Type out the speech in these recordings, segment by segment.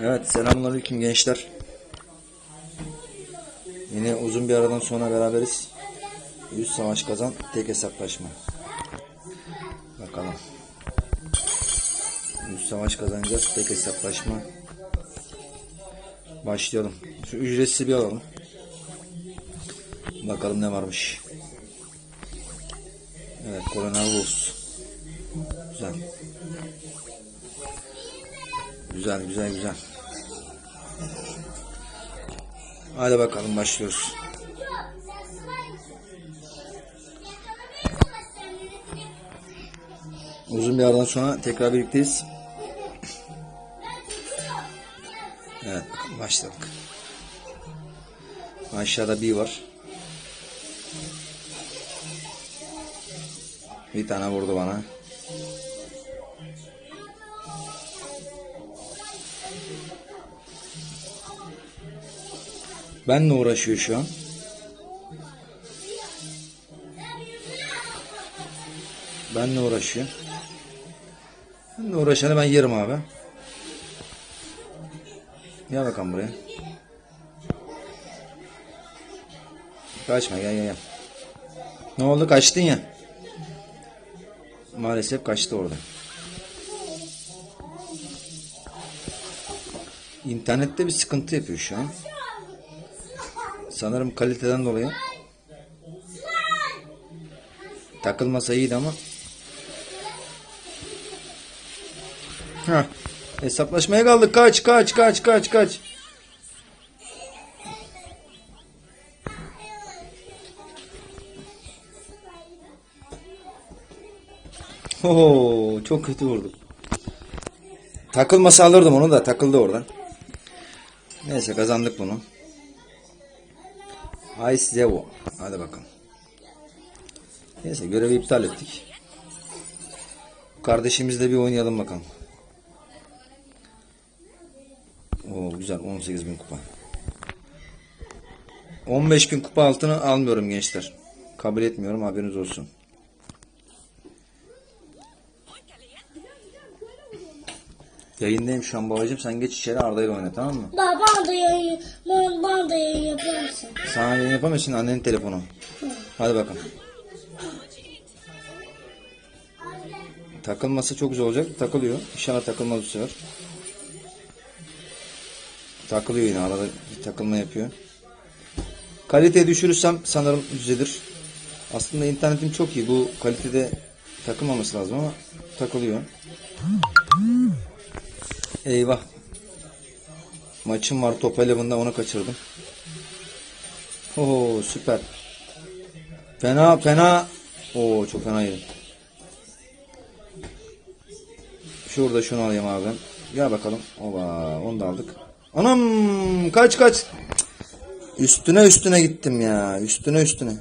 Evet selamünaleyküm gençler. Yine uzun bir aradan sonra beraberiz. Yüz savaş kazan tek hesaplaşma. Bakalım. Yüz savaş kazanacağız tek hesaplaşma. Başlayalım. Şu ücretsiz bir alalım. Bakalım ne varmış. Evet koronavirüs. Güzel. Güzel güzel güzel. Hadi bakalım başlıyoruz. Uzun bir aradan sonra tekrar birlikteyiz. Evet başladık. Aşağıda bir var. Bir tane vurdu bana. Benle uğraşıyor şu an. Benle uğraşıyor. Benle uğraşanı ben yerim abi. Gel bakalım buraya. Kaçma gel gel gel. Ne oldu kaçtın ya. Maalesef kaçtı orada. İnternette bir sıkıntı yapıyor şu an. Sanırım kaliteden dolayı. Takılmasa iyiydi ama. Heh. Hesaplaşmaya kaldık. Kaç kaç kaç kaç kaç. Oo, çok kötü vurdu. Takılmasa alırdım onu da takıldı oradan. Neyse kazandık bunu. Ice Zevo. Hadi bakalım. Neyse görevi iptal ettik. Kardeşimizle bir oynayalım bakalım. Oo güzel 18 bin kupa. 15 bin kupa altını almıyorum gençler. Kabul etmiyorum haberiniz olsun. Yayındayım şu an babacığım sen geç içeri Arda ile oyna tamam mı? Baba bana da yayın, bana, da yayın yapar mısın? Sana yayın yapamıyorsun annenin telefonu. Hadi bakalım. Takılması çok güzel olacak. Takılıyor. İnşallah takılmaz bu sefer. Takılıyor yine arada bir takılma yapıyor. Kaliteyi düşürürsem sanırım düzelir. Aslında internetim çok iyi. Bu kalitede takılmaması lazım ama takılıyor. Eyvah. Maçım var top eleven'da onu kaçırdım. Oo süper. Fena fena. Oo çok fena yedim. Şurada şunu alayım abi. Gel bakalım. Oba onu da aldık. Anam kaç kaç. Üstüne üstüne gittim ya. Üstüne üstüne.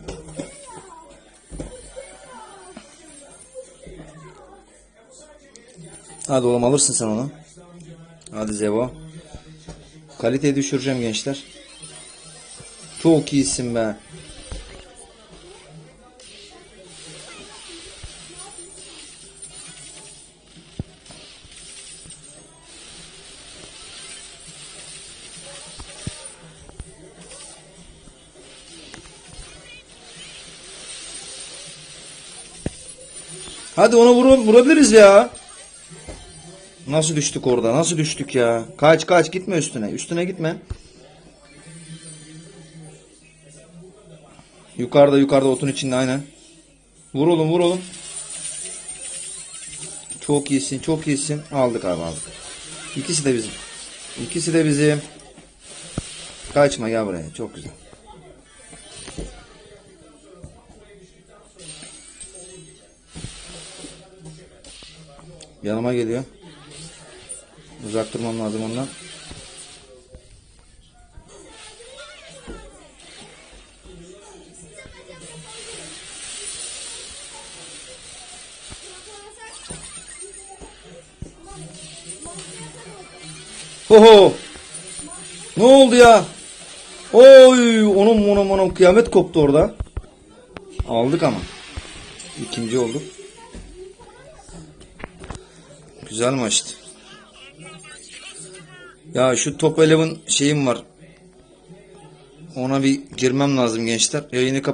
Hadi oğlum alırsın sen onu. Hadi Zevo. Kaliteyi düşüreceğim gençler. Çok iyisin be. Hadi onu vur vurabiliriz ya. Nasıl düştük orada? Nasıl düştük ya? Kaç kaç gitme üstüne. Üstüne gitme. Yukarıda yukarıda otun içinde aynen. Vur oğlum vur oğlum. Çok iyisin çok iyisin. Aldık abi aldık. İkisi de bizim. İkisi de bizim. Kaçma gel buraya. Çok güzel. Yanıma geliyor. Uzak durmam lazım ondan. Oho! Ne oldu ya? Oy! Onun onun onun kıyamet koptu orada. Aldık ama. İkinci olduk. Güzel maçtı. Ya şu Top Eleven şeyim var. Ona bir girmem lazım gençler. Yayını kapat.